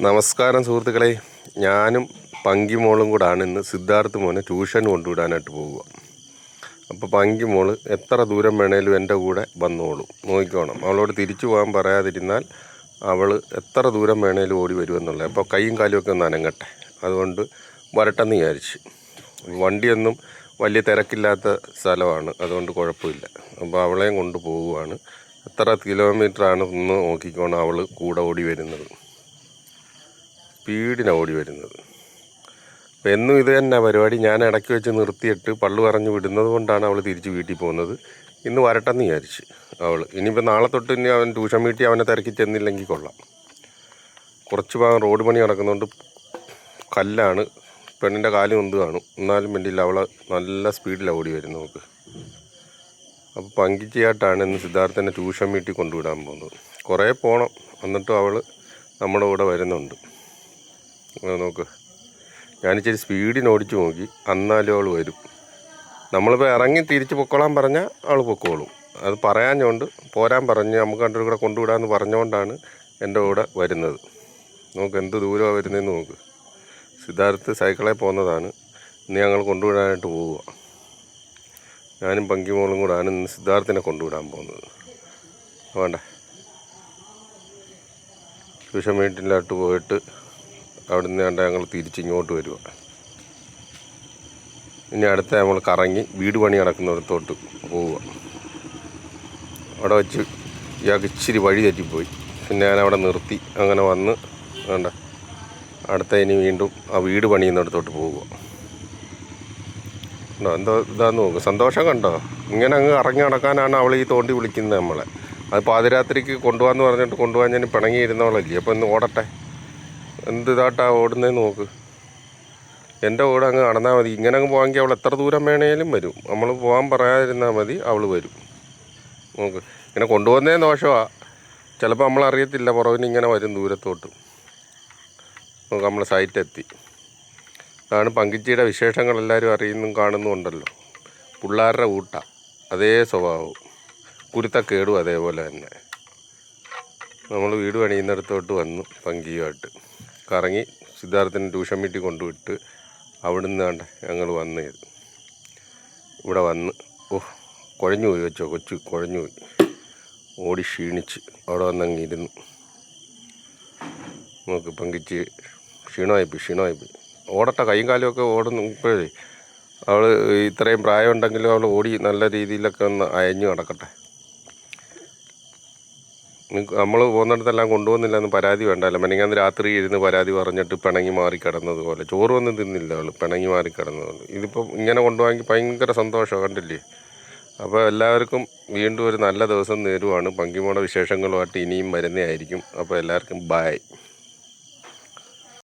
നമസ്കാരം സുഹൃത്തുക്കളെ. ഞാനും പങ്കിമോളും കൂടാണ് ഇന്ന് സിദ്ധാർത്ഥ് മോനെ ട്യൂഷൻ കൊണ്ടുവിടാനായിട്ട് പോവുക. അപ്പോൾ പങ്കിമോൾ എത്ര ദൂരം വേണേലും എന്റെ കൂടെ വന്നോളൂ. നോക്കിക്കോണം. അവളോട് തിരിച്ചു പോകാൻ പറയാതിരുന്നാൽ അവൾ എത്ര ദൂരം വേണേലും ഓടി വരുമെന്നുള്ളത്. അപ്പോൾ കൈയും കാലും ഒക്കെ ഒന്ന് അനങ്ങട്ടെ. അതുകൊണ്ട് വരട്ടെന്ന് വിചാരിച്ച്. വണ്ടിയൊന്നും വലിയ തിരക്കില്ലാത്ത സ്ഥലമാണ്. അതുകൊണ്ട് കുഴപ്പമില്ല. അപ്പോൾ അവളെയും കൊണ്ട് പോവുകയാണ്. എത്ര കിലോമീറ്ററാണ് ഒന്ന് നോക്കിക്കോണം അവൾ കൂടെ ഓടി വരുന്നത്. സ്പീഡിനാണ് ഓടി വരുന്നത്. അപ്പം എന്നും ഇത് തന്നെ പരിപാടി. ഞാൻ ഇടയ്ക്ക് വെച്ച് നിർത്തിയിട്ട് പള്ളു പറഞ്ഞു വിടുന്നത് കൊണ്ടാണ് അവൾ തിരിച്ച് വീട്ടിൽ പോകുന്നത്. ഇന്ന് വരട്ടെന്ന് വിചാരിച്ച് അവൾ ഇനിയിപ്പോൾ നാളെ തൊട്ട് ഇനി അവൻ ട്യൂഷൻ വീട്ടിൽ അവനെ തിരക്കി ചെന്നില്ലെങ്കിൽ കൊള്ളാം. കുറച്ച് ഭാഗം റോഡ് പണി നടക്കുന്നതുകൊണ്ട് കല്ലാണ് പെണ്ണിന്റെ കാൽ ഒന്ന് കാണും. എന്നാലും വേണ്ടിയില്ല അവളെ നല്ല സ്പീഡിലാണ് ഓടി വരുന്നത് നമുക്ക്. അപ്പോൾ പങ്കിച്ചയായിട്ടാണ് ഇന്ന് സിദ്ധാർത്ഥനെ ട്യൂഷൻ വീട്ടിൽ കൊണ്ടുവിടാൻ പോകുന്നത്. കുറേ പോകണം എന്നിട്ടും അവൾ നമ്മുടെ കൂടെ വരുന്നുണ്ട്. നോക്ക്. ഞാനിച്ചിരി സ്പീഡിന് ഓടിച്ചു നോക്കി. എന്നാലും അവൾ വരും. നമ്മളിപ്പോൾ ഇറങ്ങി തിരിച്ച് പൊക്കോളാൻ പറഞ്ഞാൽ അവൾ പൊക്കോളും. അത് പറയാഞ്ഞുകൊണ്ട് പോരാൻ പറഞ്ഞ് നമുക്ക് രണ്ടു കൂടെ കൊണ്ടുവിടാമെന്ന് പറഞ്ഞുകൊണ്ടാണ് എന്റെ കൂടെ വരുന്നത്. നോക്ക് എന്ത് ദൂരമാണ് വരുന്നതെന്ന് നോക്ക്. സിദ്ധാർത്ഥ് സൈക്കിളിൽ പോകുന്നതാണ്. ഇന്ന് ഞങ്ങൾ കൊണ്ടുവിടാനായിട്ട് പോവുക. ഞാനും പങ്കിമോളും കൂടാണ് ഇന്ന് സിദ്ധാർത്ഥിനെ കൊണ്ടുവിടാൻ പോകുന്നത്. വേണ്ട. ട്യൂഷൻ വീട്ടിലോട്ട് പോയിട്ട് അവിടെ നിന്ന് കണ്ട ഞങ്ങൾ തിരിച്ചിങ്ങോട്ട് വരിക ഇനി അടുത്ത നമ്മൾ കറങ്ങി വീട് പണി നടക്കുന്നിടത്തോട്ട് പോവുക. അവിടെ വെച്ച് ഇയാൾക്ക് ഇച്ചിരി വഴി തെറ്റിപ്പോയി. പിന്നെ ഞാൻ അവിടെ നിർത്തി. അങ്ങനെ വന്ന് വേണ്ട. അടുത്ത ഇനി വീണ്ടും ആ വീട് പണിയുന്നിടത്തോട്ട് പോവുക. ഉണ്ടോ? എന്തോ ഇതാന്ന് നോക്ക്. സന്തോഷം കണ്ടോ? ഇങ്ങനെ അങ്ങ് ഇറങ്ങി നടക്കാനാണ് അവൾ ഈ തോണ്ടി വിളിക്കുന്നത് നമ്മളെ. അത് പാതിരാത്രിക്ക് കൊണ്ടുപോകാന്ന് പറഞ്ഞിട്ട് കൊണ്ടുപോകാൻ ഞാൻ പിണങ്ങിയിരുന്നവളല്ലേ? അപ്പോൾ ഇന്ന് ഓടട്ടെ? എന്ത് ഇതാട്ടാ ഓടുന്നതെന്ന് നോക്ക്. എന്റെ കൂടെ അങ്ങ് നടന്നാൽ മതി. ഇങ്ങനെ അങ്ങ് പോകാമെങ്കിൽ അവൾ എത്ര ദൂരം വേണേലും വരും. നമ്മൾ പോകാൻ പറയാതിരുന്നാൽ മതി അവൾ വരും. നോക്ക്. ഇങ്ങനെ കൊണ്ടുപോകുന്നേ ദോഷമാണ് ചിലപ്പോൾ നമ്മൾ അറിയത്തില്ല പുറകിന് ഇങ്ങനെ വരും ദൂരത്തോട്ട്. നോക്ക് നമ്മൾ സൈറ്റെത്തി. അതാണ് പങ്കിച്ചിയുടെ വിശേഷങ്ങൾ എല്ലാവരും അറിയുന്നും കാണുന്നുമുണ്ടല്ലോ പിള്ളേരുടെ ഊട്ട അതേ സ്വഭാവവും കുരുത്തക്കേടും അതേപോലെ തന്നെ. നമ്മൾ വീട് പണിയുന്നിടത്തോട്ട് വന്നു പങ്കിയുമായിട്ട്. കറങ്ങി സിദ്ധാർത്ഥിനെ ട്യൂഷൻ വീട്ടിൽ കൊണ്ടുവിട്ട് അവിടെ നിന്നാണ്ട് ഞങ്ങൾ വന്ന് ഇവിടെ വന്ന് ഓഹ് കുഴഞ്ഞു പോയി വെച്ചോ കൊച്ചു കുഴഞ്ഞു പോയി. ഓടി ക്ഷീണിച്ച് അവിടെ വന്നങ്ങ് ഇരുന്നു. നമുക്ക് പങ്കിച്ച് ക്ഷീണമായിപ്പോയി ക്ഷീണമായിപ്പോയി ഓടട്ടെ കൈയും കാലുമൊക്കെ ഓടുന്നു ഇപ്പോഴേ. അവൾ ഇത്രയും പ്രായമുണ്ടെങ്കിലും അവൾ ഓടി നല്ല രീതിയിലൊക്കെ ഒന്ന് അയഞ്ഞു നടക്കട്ടെ. നമ്മൾ പോകുന്നിടത്തെല്ലാം കൊണ്ടുപോകുന്നില്ല എന്ന് പരാതി വേണ്ടല്ലോ. മെനിങ്ങാന്ന് രാത്രി ഇരുന്ന് പരാതി പറഞ്ഞിട്ട് പിണങ്ങി മാറി കിടന്നതുപോലെ ചോറ് ഒന്നും തിന്നില്ല അവൾ പിണങ്ങി മാറി കിടന്നതുപോലെ ഇതിപ്പം ഇങ്ങനെ കൊണ്ടുപോയെങ്കിൽ ഭയങ്കര സന്തോഷമാണ് കണ്ടില്ലേ? അപ്പോൾ എല്ലാവർക്കും വീണ്ടും ഒരു നല്ല ദിവസം നേരുവാണ്. പങ്കിമോടെ വിശേഷങ്ങളുമായിട്ട് ഇനിയും വരുന്നതായിരിക്കും. അപ്പോൾ എല്ലാവർക്കും ബായ്